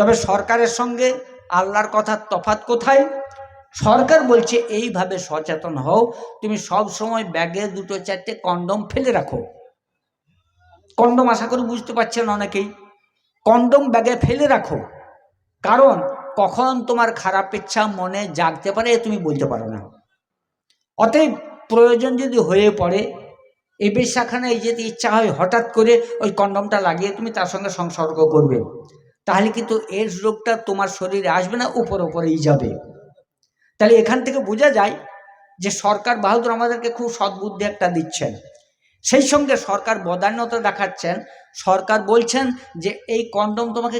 তবে সরকারের সঙ্গে আল্লাহর কথার তফাৎ কোথায়? সরকার বলছে, এইভাবে সচেতন হও। তুমি সব সময় ব্যাগে দুটো চারটে কন্ডম ফেলে রাখো। কন্ডম আশা করি বুঝতে পারছেন অনেকেই। কন্ডম ব্যাগে ফেলে রাখো। কারণ কখন তোমার খারাপ ইচ্ছা মনে জাগতে পারে, তুমি বলতে পারো না। অতএব প্রয়োজন যদি হয়ে পড়ে, এই বেশাখানায় যেতে ইচ্ছা হয়, হঠাৎ করে ওই কন্ডমটা লাগিয়ে তুমি তার সঙ্গে সংসর্গ করবে। তাহলে কিন্তু এডস রোগটা তোমার শরীরে আসবে না, উপর উপরেই যাবে। তাহলে এখান থেকে বোঝা যায় যে সরকার বাহাদুর আমাদেরকে খুব সদ্বুদ্ধি একটা দিচ্ছেন। সেই সঙ্গে সরকার বদান্যতা দেখাচ্ছেন। সরকার বলছেন যে এই কন্ডম তোমাকে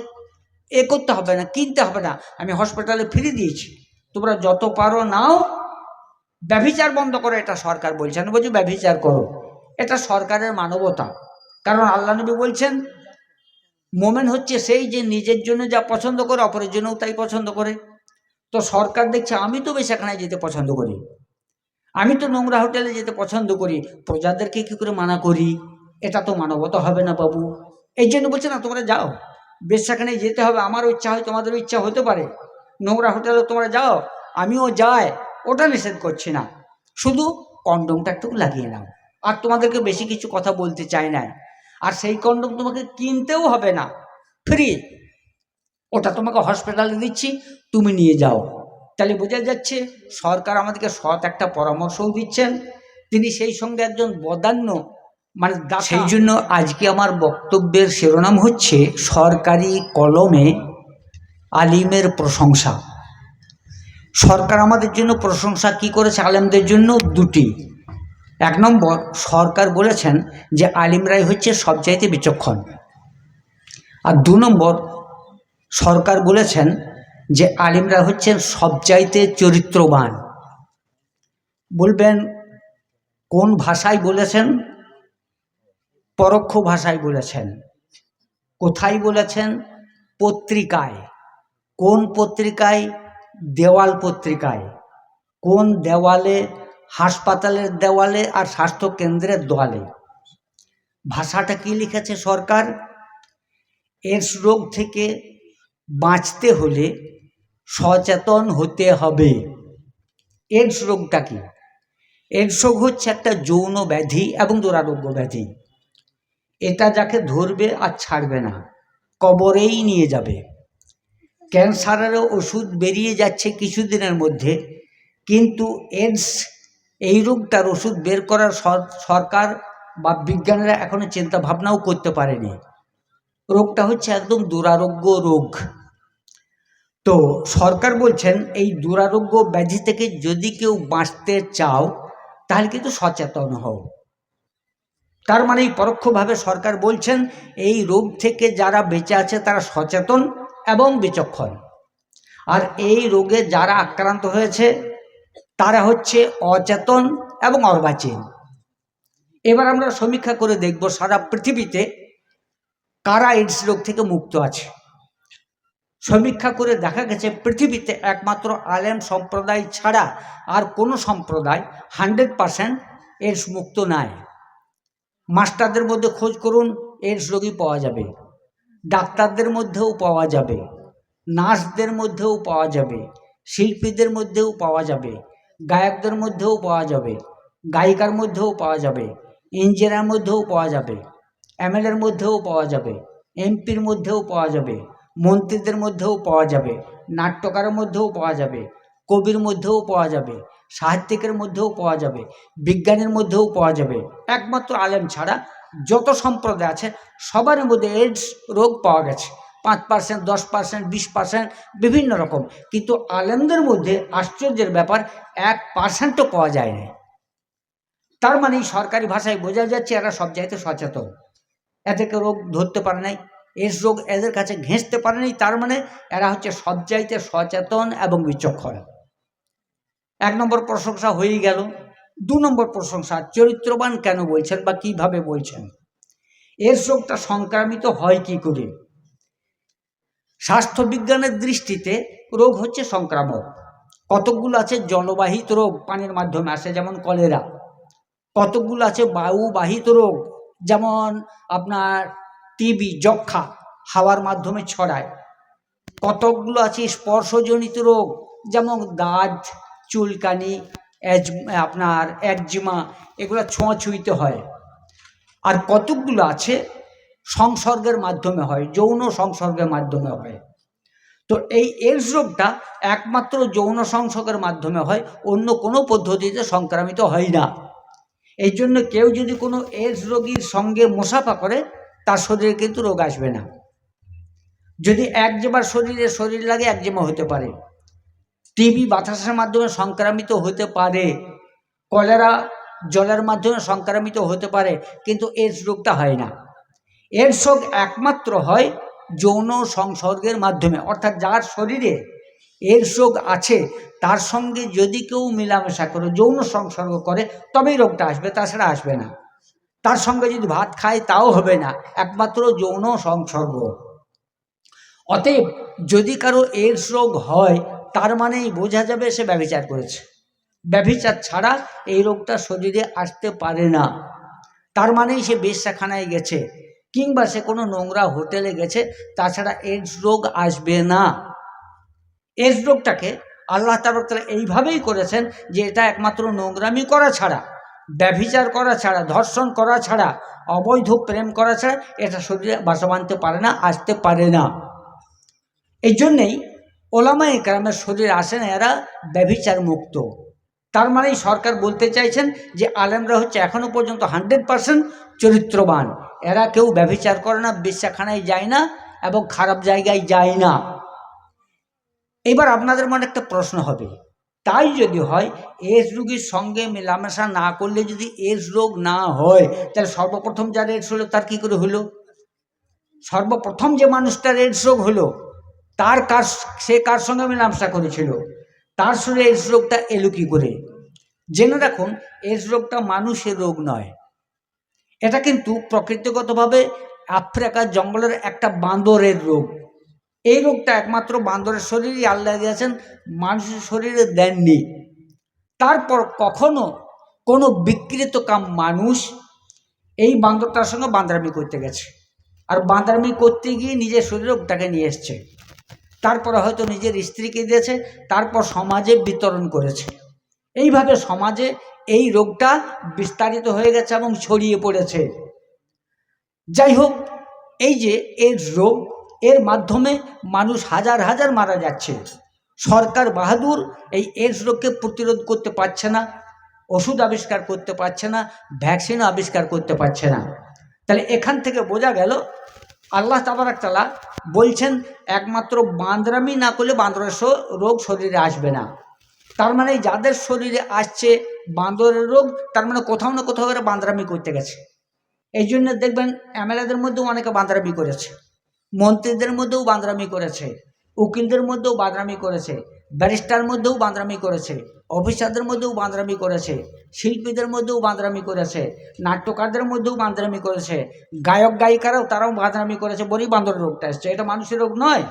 এ করতে হবে না, কিনতে হবে না। আমি হসপিটালে ফিরে দিয়েছি। তোমরা যত পারো নাও, ব্যভিচার বন্ধ করো, এটা সরকার বলছেন। বলছি ব্যভিচার করো। এটা সরকারের মানবতা। কারণ আল্লাহ নবী বলছেন মোমেন হচ্ছে সেই যে নিজের জন্য যা পছন্দ করে, অপরের জন্যও তাই পছন্দ করে। তো সরকার দেখছে, আমি তো বেশাখানায় যেতে পছন্দ করি। আমি তো নোংরা হোটেলে যেতে পছন্দ করি। প্রজাদেরকে কি করে মানা করি? এটা তো মানবতা হবে না বাবু। এই জন্য বলছে, না, তোমরা যাও। বেশাখানায় যেতে হবে। আমারও ইচ্ছা হয়, তোমাদেরও ইচ্ছা হতে পারে। নোংরা হোটেলে তোমরা যাও। আমিও যাই। ওটা নিষেধ করছি না। শুধু কন্ডমটা একটু লাগিয়ে নাও। আর তোমাদেরকে বেশি কিছু কথা বলতে চাই না। আর সেই কন্ডম তোমাকে কিনতেও হবে না। ফ্রি ওটা তোমাকে হসপিটালে দিচ্ছি, তুমি নিয়ে যাও। তাহলে বোঝা যাচ্ছে সরকার আমাদেরকে সৎ একটা পরামর্শও দিচ্ছেন। তিনি সেই সঙ্গে একজন বদান্য মানে সেই জন্য আজকে আমার বক্তব্যের শিরোনাম হচ্ছে সরকারি কলমে আলিমের প্রশংসা। সরকার আমাদের জন্য প্রশংসা কি করেছে? আলেমদের জন্য দুটি। এক নম্বর, সরকার বলেছেন যে আলিম আলিমরাই হচ্ছে সবচাইতে বিচক্ষণ। আর দু নম্বর, সরকার বলেছেন যে আলিমরা হচ্ছেন সবচাইতে চরিত্রবান। বলবেন, কোন ভাষায় বলেছেন? পরোক্ষ ভাষায় বলেছেন। কোথায় বলেছেন? পত্রিকায়। কোন পত্রিকায়? দেওয়াল পত্রিকায়। কোন দেওয়ালে হাসপাতালের দেওয়ালে আর স্বাস্থ্য কেন্দ্রের দেওয়ালে ভাষাটা কি লিখেছে সরকার? এডস রোগ থেকে বাঁচতে হলে সচেতন হতে হবে। এডস রোগটা কি? এডস রোগ হচ্ছে একটা যৌন ব্যাধি এবং দুরারোগ্য ব্যাধি। এটা যাকে ধরবে আর ছাড়বে না, কবরেই নিয়ে যাবে। ক্যান্সারেরও ওষুধ বেরিয়ে যাচ্ছে কিছুদিনের মধ্যে, কিন্তু এডস এই রোগটার ওষুধ বের করার সরকার বা বিজ্ঞানীরা এখনও চিন্তা ভাবনাও করতে পারেনি। রোগটা হচ্ছে একদম দুরারোগ্য রোগ। তো সরকার বলছেন, এই দুরারোগ্য ব্যাধি থেকে যদি কেউ বাঁচতে চাও, তাহলে কিন্তু সচেতন হও। তার মানে পরোক্ষভাবে সরকার বলছেন, এই রোগ থেকে যারা বেঁচে আছে, তারা সচেতন এবং বিচক্ষণ। আর এই রোগে যারা আক্রান্ত হয়েছে তারা হচ্ছে অচেতন এবং অর্বাচীন এবার আমরা সমীক্ষা করে দেখব সারা পৃথিবীতে কারা এইডস রোগ থেকে মুক্ত আছে। সমীক্ষা করে দেখা গেছে পৃথিবীতে একমাত্র আলেম সম্প্রদায় ছাড়া আর কোনো সম্প্রদায় হান্ড্রেড পারসেন্ট এইডস মুক্ত নয় মাস্টারদের মধ্যে খোঁজ করুন এইডস রোগী পাওয়া যাবে। ডাক্তারদের মধ্যেও পাওয়া যাবে। নার্সদের মধ্যেও পাওয়া যাবে। শিল্পীদের মধ্যেও পাওয়া যাবে। গায়কদের মধ্যেও পাওয়া যাবে গায়িকার মধ্যেও পাওয়া যাবে ইঞ্জিনিয়ার মধ্যেও পাওয়া যাবে এমএলএর মধ্যেও পাওয়া যাবে এমপির মধ্যেও পাওয়া যাবে মন্ত্রীদের মধ্যেও পাওয়া যাবে নাট্যকারের মধ্যেও পাওয়া যাবে কবির মধ্যেও পাওয়া যাবে সাহিত্যিকের মধ্যেও পাওয়া যাবে বিজ্ঞানীর মধ্যেও পাওয়া যাবে একমাত্র আলেম ছাড়া যত সম্প্রদায় আছে সবার মধ্যে এইডস রোগ পাওয়া গেছে পাঁচ পার্সেন্ট দশ পার্সেন্ট বিশ পার্সেন্ট বিভিন্ন রকম। কিন্তু আলেমদের মধ্যে আশ্চর্যের ব্যাপার, এক পার্সেন্টও পাওয়া যায় না তার মানে সরকারি ভাষায় বোঝা যাচ্ছে, এরা সব জায়গাতে সচেতন। এদেরকে রোগ ধরতে পারে নাই। এর রোগ এদের কাছে ঘেঁষতে পারে নাই। তার মানে এরা হচ্ছে সব চাইতে সচেতন এবং বিচক্ষণ। এক নম্বর প্রশংসা হয়েই গেল। দু নম্বর প্রশংসা, চরিত্রবান কেন বলছেন বা কীভাবে বলছেন? এর রোগটা সংক্রামিত হয় কি করে? স্বাস্থ্যবিজ্ঞানের দৃষ্টিতে রোগ হচ্ছে সংক্রামক। কতকগুলো আছে জলবাহিত রোগ, পানির মাধ্যমে আসে, যেমন কলেরা। কতকগুলো আছে বায়ুবাহিত রোগ, যেমন আপনার টিবি যক্ষা হাওয়ার মাধ্যমে ছড়ায়। কতকগুলো আছে স্পর্শজনিত রোগ, যেমন দাঁত, চুলকানি, এজ আপনার একজিমা, এগুলো ছোঁয়াছুঁইতে হয়। আর কতকগুলো আছে সংসর্গের মাধ্যমে হয়, যৌন সংসর্গের মাধ্যমে হয়। তো এই এইডস রোগটা একমাত্র যৌন সংসর্গের মাধ্যমে হয়, অন্য কোনো পদ্ধতিতে সংক্রামিত হয় না। এই জন্য কেউ যদি কোনো এইডস রোগীর সঙ্গে মোসাফা করে, তার শরীরে কিন্তু রোগ আসবে না। যদি একজেবার শরীরে শরীর লাগে একজেমা হতে পারে। টিবি বাতাসের মাধ্যমে সংক্রামিত হতে পারে, কলেরা জলের মাধ্যমে সংক্রামিত হতে পারে, কিন্তু এইডস রোগটা হয় না। এইডস রোগ একমাত্র হয় যৌন সংসর্গের মাধ্যমে। অর্থাৎ যার শরীরে এর রোগ আছে, তার সঙ্গে যদি কেউ মেলামেশা করে, যৌন সংসর্গ করে, তবেই রোগটা আসবে, তাছাড়া আসবে না। তার সঙ্গে যদি ভাত খায়, তাও হবে না, একমাত্র যৌন সংসর্গ। অতএব যদি কারও এইডস রোগ হয়, তার মানেই বোঝা যাবে সে ব্যবচার করেছে। ব্যভিচার ছাড়া এই রোগটা শরীরে আসতে পারে না। তার মানেই সে বেশ্যাখানায় গেছে। কিংবা সে কোনো নোংরা হোটেলে গেছে, তাছাড়া এইডস রোগ আসবে না। এইডস রোগটাকে আল্লাহ তালা এইভাবেই করেছেন যে এটা একমাত্র নোংরামি করা ছাড়া, ব্যভিচার করা ছাড়া, ধর্ষণ করা ছাড়া, অবৈধ প্রেম করা ছাড়া এটা শরীরে বাসা বাঁধতে পারে না, আসতে পারে না। এই জন্যেই ওলামা একরামের শরীর আসে না, এরা ব্যভিচার মুক্ত। তার মানেই সরকার বলতে চাইছেন যে আলেমরা হচ্ছে এখনও পর্যন্ত হান্ড্রেড পারসেন্ট চরিত্রবান। এরা কেউ ব্যভিচার করে না বিশ্বাখানায় যায় না এবং খারাপ জায়গায় যায় না। এবার আপনাদের মনে একটা প্রশ্ন হবে, তাই যদি হয় এস রোগীর সঙ্গে মেলামেশা না করলে যদি এস রোগ না হয়, তাহলে সর্বপ্রথম যার এডস হলো, তার কি করে হলো? সর্বপ্রথম যে মানুষটার এডস রোগ হলো, তার কার, সে কার সঙ্গে মেলামেশা করেছিল? তার শরীরে এডস রোগটা এলো কি করে? জেনে রাখুন এডস রোগটা মানুষের রোগ নয়। এটা কিন্তু প্রকৃতিগতভাবে আফ্রিকার জঙ্গলের একটা বান্দরের রোগ। এই রোগটা একমাত্র বান্দরের শরীরই আল্লাহ দিয়েছেন, মানুষের শরীরে দেননি। তারপর কখনো কোনো বিকৃত কাম মানুষ এই বান্দরটার সঙ্গে বান্দারামি করতে গেছে। আর বান্দারামি করতে গিয়ে নিজের শরীর রোগটাকে নিয়ে এসছে। তারপরে হয়তো নিজের স্ত্রীকে দিয়েছে, তারপর সমাজে বিতরণ করেছে। এইভাবে সমাজে এই রোগটা বিস্তারিত হয়ে গেছে এবং ছড়িয়ে পড়েছে। যাই হোক, এই যে এর রোগ, এর মাধ্যমে মানুষ হাজার হাজার মারা যাচ্ছে। সরকার বাহাদুর এই এইডস রোগকে প্রতিরোধ করতে পারছে না, ওষুধ আবিষ্কার করতে পারছে না ভ্যাকসিন আবিষ্কার করতে পারছে না। তাহলে এখান থেকে বোঝা গেল, আল্লাহ তাবারাক তালা বলছেন, একমাত্র বাঁদরামি না করলে বাঁদরের রোগ শরীরে আসবে না। তার মানে যাদের শরীরে আসছে বাঁদরের রোগ, তার মানে কোথাও না কোথাও এরা বাঁদরামি করতে গেছে। এই জন্য দেখবেন এমএলএদের মধ্যেও অনেকে বাঁদরামি করেছে। মন্ত্রীদের মধ্যেও বাঁদরামি করেছে। উকিলদের মধ্যেও বাঁদরামি করেছে। ব্যারিস্টার মধ্যেও বাঁদরামি করেছে। অফিসারদের মধ্যেও বাঁদরামি করেছে। শিল্পীদের মধ্যেও বাঁদরামি করেছে। নাট্যকারদের মধ্যেও বাঁদরামি করেছে। গায়ক গায়িকারাও তারাও বাঁদরামি করেছে। বলেই বাঁদরের রোগটা এসছে। এটা মানুষের রোগ নয়,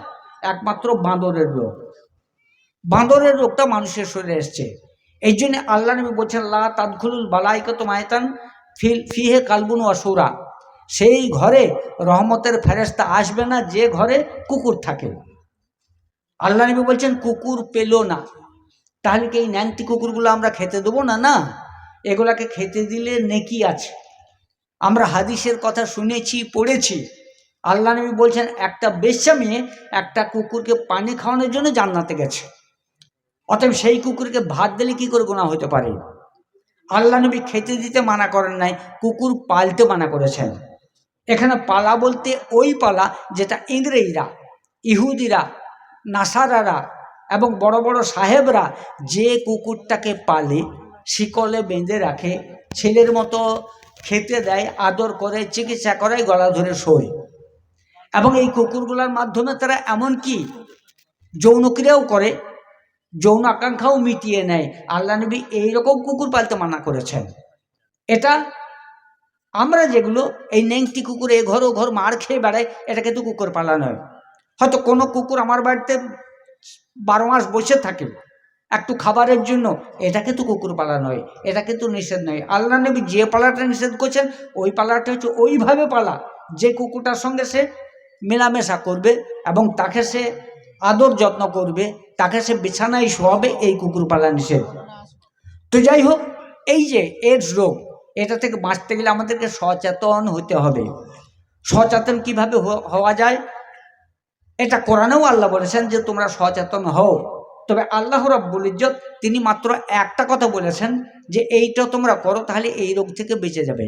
একমাত্র বাঁদরের রোগ। বাঁদরের রোগটা মানুষের শরীরে এসছে। এই জন্য আল্লাহ নবী বলছেন, লা তাদখুলুল বালাইকত মায়তান ফিল, ফিহে কালবুন অসুরা সেই ঘরে রহমতের ফেরেস্তা আসবে না, যে ঘরে কুকুর থাকে। আল্লাহ নবী বলছেন, কুকুর পেল না। তাহলে কি এই ন্যাংটি কুকুরগুলো আমরা খেতে দেবো না? না, এগুলাকে খেতে দিলে নেকি আছে। আমরা হাদিসের কথা শুনেছি, পড়েছি। আল্লাহ নবী বলছেন, একটা বেশ্যা মেয়ে একটা কুকুরকে পানি খাওয়ানোর জন্য জান্নাতে গেছে। অতএব সেই কুকুরকে ভাত দিলে কি করে গোনা হতে পারে? আল্লাহ নবী খেতে দিতে মানা করেন নাই, কুকুর পালতে মানা করেছেন। এখানে পালা বলতে ওই পালা যেটা ইংরেজরা, ইহুদিরা, নাসারারা এবং বড় বড় সাহেবরা যে কুকুরটাকে পালে, শিকলে বেঁধে রাখে, ছেলের মতো খেতে দেয়, আদর করে, চিকিৎসা করায়, গলা ধরে শোয়। এবং এই কুকুরগুলোর মাধ্যমে তারা এমন কি যৌনক্রিয়াও করে যৌন আকাঙ্ক্ষাও মিটিয়ে নেয়। আল্লাহ নবী এইরকম কুকুর পালতে মানা করেছেন। এটা আমরা যেগুলো এই নেংটি কুকুর এ ঘর ও ঘর মার খেয়ে বেড়ায় এটা কিন্তু কুকুর পালা নয়। হয়তো কোনো কুকুর আমার বাড়িতে বারো মাস বসে থাকে একটু খাবারের জন্য, এটা কিন্তু কুকুর পালা নয়, এটা কিন্তু নিষেধ নয়। আল্লাহ নবী যে পালাটা নিষেধ করছেন, ওই পালাটা হচ্ছে ওইভাবে পালা, যে কুকুরটার সঙ্গে সে মেলামেশা করবে এবং তাকে সে আদর যত্ন করবে তাকে সে বিছানায় শোয়াবে, এই কুকুর পালা নিষেধ। তো যাই হোক, এই যে এডস রোগ, এটা থেকে বাঁচতে গেলে আমাদেরকে সচেতন হতে হবে। সচেতন কীভাবে হওয়া যায়? এটা কোরআনেও আল্লাহ বলেছেন যে তোমরা সচেতন হও। তবে আল্লাহ রাব্বুল ইজ্জত, তিনি মাত্র একটা কথা বলেছেন যে এইটা তোমরা করো, তাহলে এই রোগ থেকে বেঁচে যাবে।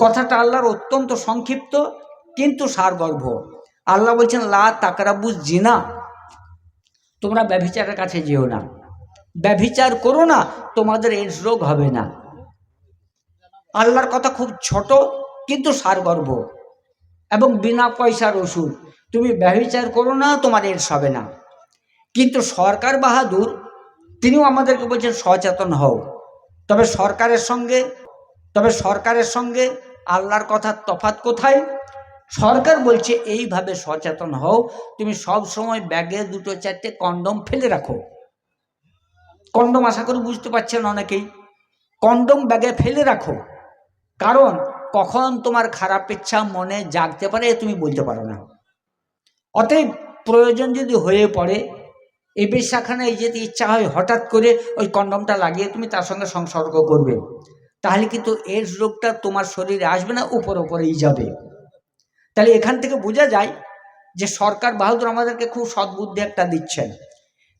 কথাটা আল্লাহর অত্যন্ত সংক্ষিপ্ত, কিন্তু সারগর্ভ। আল্লাহ বলছেন, লা তাকরাবু জিনা। তোমরা ব্যভিচারের কাছে যেও না। ব্যভিচার করো না, তোমাদের এডস রোগ হবে না। আল্লাহর কথা খুব ছোট, কিন্তু সারগর্ভ। এবং বিনা পয়সার ওষুধ। তুমি ব্যভিচার করো না, তোমার এডস হবে না। কিন্তু সরকার বাহাদুর, তিনিও আমাদেরকে বলছেন, সচেতন হও। তবে সরকারের সঙ্গে, তবে সরকারের সঙ্গে আল্লাহর কথার তফাৎ কোথায়? সরকার বলছে, এইভাবে সচেতন হও। তুমি সব সময় ব্যাগে দুটো চারটে কন্ডম ফেলে রাখো। কন্ডম আশা করি বুঝতে পারছেন অনেকেই। কন্ডম ব্যাগে ফেলে রাখো। কারণ কখন তোমার খারাপ ইচ্ছা মনে জাগতে পারে তুমি বলতে পারো না। অতএব প্রয়োজন যদি হয়ে পড়ে এই বেশাখানায় যেতে ইচ্ছা হয় হঠাৎ করে ওই কন্ডমটা লাগিয়ে তুমি তার সঙ্গে সংসর্গ করবে, তাহলে কিন্তু এডস রোগটা তোমার শরীরে আসবে না, উপর উপরেই যাবে। তাহলে এখান থেকে বোঝা যায় যে সরকার বাহাদুর আমাদেরকে খুব সদ্বুদ্ধি একটা দিচ্ছেন।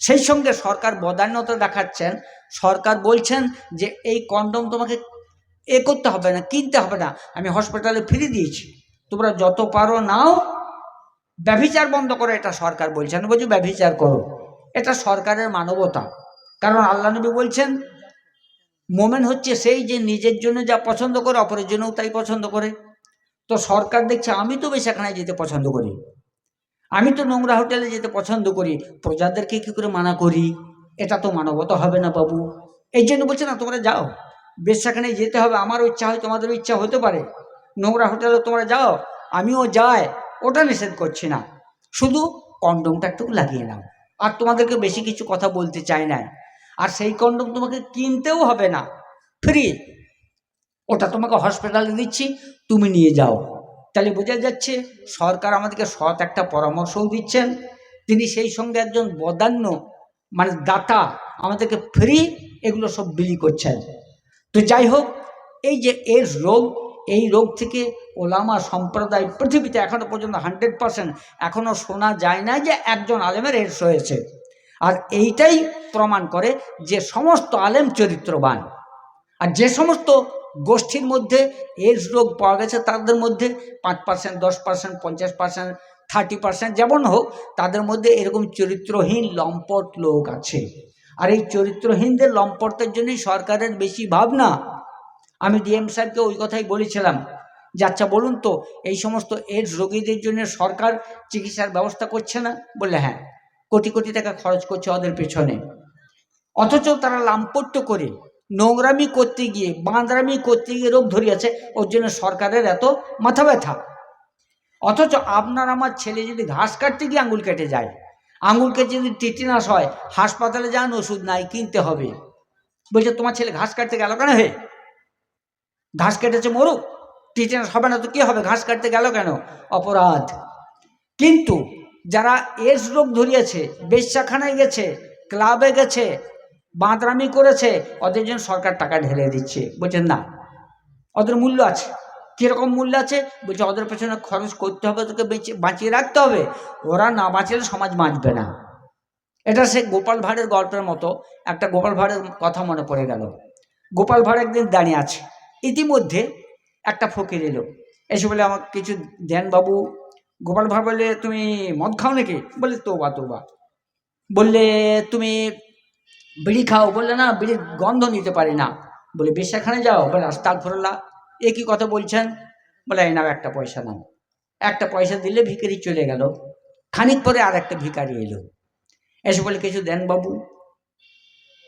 সেই সঙ্গে সরকার বদান্যতা দেখাচ্ছেন। সরকার বলছেন যে এই কন্ডম তোমাকে এ করতে হবে না, কিনতে হবে না। আমি হসপিটালে ফ্রি দিয়েছি। তোমরা যত পারো নাও। ব্যভিচার বন্ধ করো, এটা সরকার বলছেন বলছি, ব্যভিচার করো। এটা সরকারের মানবতা। কারণ আল্লাহ নবী বলছেন, মোমেন হচ্ছে সেই যে নিজের জন্য যা পছন্দ করে, অপরের জন্যও তাই পছন্দ করে। তো সরকার দেখছে, আমি তো বেশাখানায় যেতে পছন্দ করি। আমি তো নোংরা হোটেলে যেতে পছন্দ করি। প্রজাদেরকে কি করে মানা করি? এটা তো মানবতা হবে না বাবু। এই জন্য বলছে, না, তোমরা যাও। বেশাখানায় যেতে হবে। আমারও ইচ্ছা হয় তোমাদেরও ইচ্ছা হতে পারে। নোংরা হোটেলে তোমরা যাও। আমিও যাই। ওটা নিষেধ করছি না। শুধু কন্ডমটা একটু লাগিয়ে নাও। আর তোমাদেরকে বেশি কিছু কথা বলতে চাই না আর সেই কন্ডম তোমাকে কিনতেও হবে না। ফ্রি। ওটা তোমাকে হসপিটালে দিচ্ছি, তুমি নিয়ে যাও। তাহলে বোঝা যাচ্ছে সরকার আমাদেরকে সৎ একটা পরামর্শও দিচ্ছেন। তিনি সেই সঙ্গে একজন বদান্য মানে দাতা আমাদেরকে ফ্রি এগুলো সব বিলি করছেন। তো যাই হোক, এই যে এর রোগ, এই রোগ থেকে ওলামা সম্প্রদায় পৃথিবীতে এখনও পর্যন্ত হান্ড্রেড পার্সেন্ট এখনও শোনা যায় না যে একজন আলেমের এডস হয়েছে আর এইটাই প্রমাণ করে যে সমস্ত আলেম চরিত্রবান। আর যে সমস্ত গোষ্ঠীর মধ্যে এডস রোগ পাওয়া গেছে, তাদের মধ্যে পাঁচ পার্সেন্ট দশ পার্সেন্ট পঞ্চাশ পার্সেন্ট থার্টি পার্সেন্ট যেমন হোক, তাদের মধ্যে এরকম চরিত্রহীন লম্পট লোক আছে। আর এই চরিত্রহীনদের লম্পটের জন্যই সরকারের বেশি ভাবনা। আমি ডিএম সাহেবকে ওই কথাই বলেছিলাম যে আচ্ছা বলুন তো, এই সমস্ত এডস রোগীদের জন্য সরকার চিকিৎসার ব্যবস্থা করছে না? বললে হ্যাঁ কোটি কোটি টাকা খরচ করছে ওদের পেছনে। অথচ তারা লাম্পট্য করে নোংরামি করতে গিয়ে, বাঁদরামি করতে গিয়ে রোগ ধরিয়েছে ওর জন্য সরকারের এত মাথা ব্যথা। অথচ আপনার আমার ছেলে যদি ঘাস কাটতে গিয়ে আঙুল কেটে যায়, আঙুল কেটে যদি টিটিনাস হয়, হাসপাতালে যান ওষুধ নাই, কিনতে হবে। বলছে, তোমার ছেলে ঘাস কাটতে গেল কেন হে? ঘাস কেটেছে মরুক, টিটেনাস হবে না তো কি হবে? ঘাস কাটতে গেল কেন? অপরাধ। কিন্তু যারা এস রোগ ধরিয়েছে, বেশ্যাখানায় গেছে, ক্লাবে গেছে বাঁদরামি করেছে ওদের জন্য সরকার টাকা ঢেলে দিচ্ছে। বলছেন, না, ওদের মূল্য আছে। কীরকম মূল্য আছে? বলছে, ওদের পেছনে খরচ করতে হবে তোকে বেঁচে, বাঁচিয়ে রাখতে হবে। ওরা না বাঁচলে সমাজ বাঁচবে না। এটা সে গোপাল ভাঁড়ের গল্পের মতো একটা গোপাল ভাঁড়ের কথা মনে পড়ে গেল। গোপাল ভাঁড় একদিন দাঁড়িয়ে আছে। ইতিমধ্যে একটা ফকির এলো। এসে বলে আমার কিছু বাবু। গোপাল ভাঁড় বলে, তুমি মদ খাও নাকি? বলে, তোবা তোবা। বললে, তুমি বিড়ি খাও, বললে, না, বিড়ির গন্ধ নিতে পারি না। বলে বেশাখানে যাও। বলে আস্তাক ফরল্লা। এ কি কথা বলছেন? বলে, এই নাও একটা পয়সা নাও একটা পয়সা দিলে ভিখারি চলে গেল। খানিক পরে আর একটা ভিখারি এলো। এসে বলে, কিছু দেন বাবু?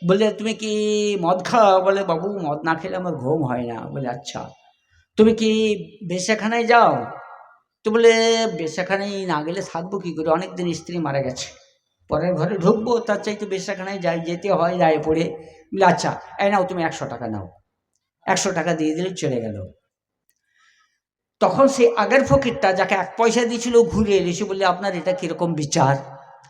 বলে, তুমি কি মদ খাও? বলে, বাবু, মদ না খেলে আমার ঘুম হয় না। বলে আচ্ছা তুমি কি বেশাখানায় যাও? তো বলে, বেশাখানায় না গেলে থাকব কী করে? অনেক দিন স্ত্রী মারা গেছে। পরের ঘরে ঢুকবো, তার চাইতে বেশাখানায় যাই যেতে হয় রায়ে পড়ে, বলে আচ্ছা এই নাও তুমি একশো টাকা নাও। একশো টাকা দিয়ে দিলে চলে গেল। তখন সেই আগের ফকিরটা, যাকে এক পয়সা দিয়েছিল, ঘুরে এসে বললে, আপনার এটা কীরকম বিচার?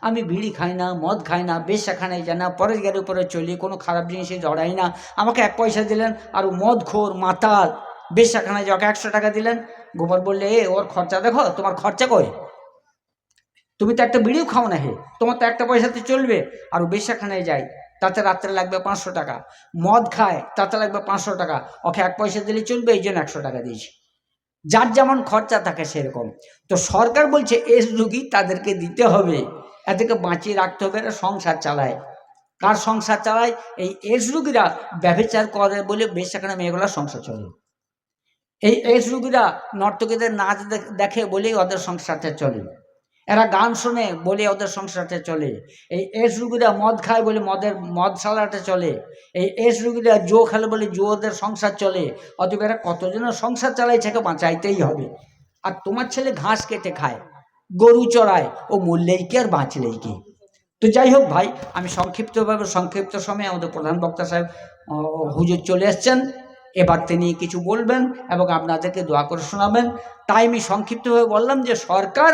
আমি বিড়ি খাই না, মদ খাই না বেশ বেশাখানায় যাই না, পরের গাড়ির উপরে চলি, কোনো খারাপ জিনিসে জড়াই না। আমাকে এক পয়সা দিলেন, আর মদ খোর, মাতাল বেশাখানায় যাকে একশো টাকা দিলেন। গোপাল বললে, এ, ওর খরচা দেখো, তোমার খরচা কই? তুমি তো একটা বিড়িও খাও না হে। তোমার তো একটা পয়সাতে চলবে। আর বেশাখানায় যায়, তাতে রাত্রে লাগবে পাঁচশো টাকা। মদ খায়, তাতে লাগবে পাঁচশো টাকা। ওকে এক পয়সা দিলে চলবে, এই জন্য একশো টাকা দিয়েছি। যার যেমন খরচা থাকে সেরকম। তো সরকার বলছে, এস রুগী তাদেরকে দিতে হবে। এদেরকে বাঁচিয়ে রাখতে হবে, এরা সংসার চালায়। কার সংসার চালায়? এই এস রুগীরা ব্যবচার করে বলে বেশ সেখানে মেয়েগুলোর সংসার চলে। এই এস রুগীরা নর্তকীদের নাচ দেখে বলেই ওদের সংসারটা চলে। এরা গান শোনে বলে ওদের সংসারটা চলে। এই এস রুগীরা মদ খায় বলে মদের, মদ সালাটা চলে। এই এস রুগীরা জো খেলে বলে জুয়োদের সংসার চলে। অতএব এরা কতজনের সংসার সেকে বাঁচাইতেই হবে। আর তোমার ছেলে ঘাস কেটে খায়, গরু চড়ায়, ও মরলেই কি আর বাঁচলেই কি? তো যাই হোক ভাই, আমি সংক্ষিপ্তভাবে, সংক্ষিপ্ত সময়ে আমাদের প্রধান বক্তা সাহেব হুজুর চলে এসছেন। এবার তিনি কিছু বলবেন এবং আপনাদেরকে দোয়া করে শোনাবেন। তাই আমি সংক্ষিপ্তভাবে বললাম যে সরকার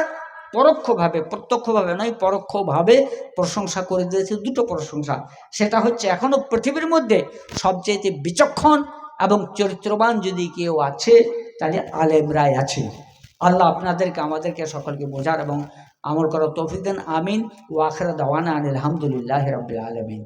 পরোক্ষভাবে, প্রত্যক্ষভাবে নয়, পরোক্ষভাবে প্রশংসা করে দিয়েছে, দুটো প্রশংসা। সেটা হচ্ছে এখনও পৃথিবীর মধ্যে সবচেয়ে বিচক্ষণ এবং চরিত্রবান যদি কেউ আছে, তাহলে আলেমরাই আছে। আল্লাহ আপনাদেরকে, আমাদেরকে সকলকে বোঝার এবং আমল করার তৌফিক আমিন। ওয়াখরা দাওয়ানা আনিল আলহামদুলিল্লাহ রবিল আলমিন।